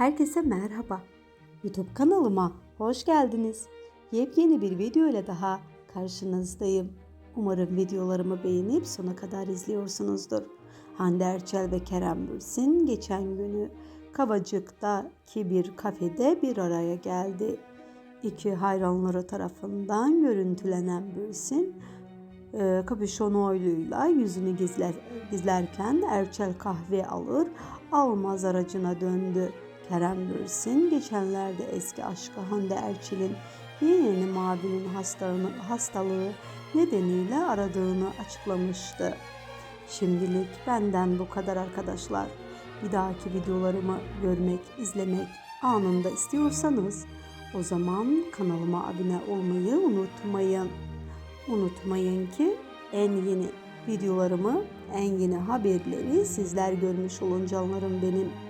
Herkese merhaba. YouTube kanalıma hoş geldiniz. Yepyeni bir video ile daha karşınızdayım. Umarım videolarımı beğenip sona kadar izliyorsunuzdur. Hande Erçel ve Kerem Bürsin geçen günü Kavacık'taki bir kafede bir araya geldi. İki hayranları tarafından görüntülenen Bürsin, e, kapüşon oyluyla yüzünü gizler, gizlerken Erçel kahve alır almaz aracına döndü. Kerem Bürsin geçenlerde eski aşkı Hande Erçel'in yeğeni Mavi'nin hastalığı nedeniyle aradığını açıklamıştı. Şimdilik benden bu kadar arkadaşlar. Bir dahaki videolarımı görmek, izlemek anında istiyorsanız o zaman kanalıma abone olmayı unutmayın. Unutmayın ki en yeni videolarımı, en yeni haberleri sizler görmüş olun canlarım benim.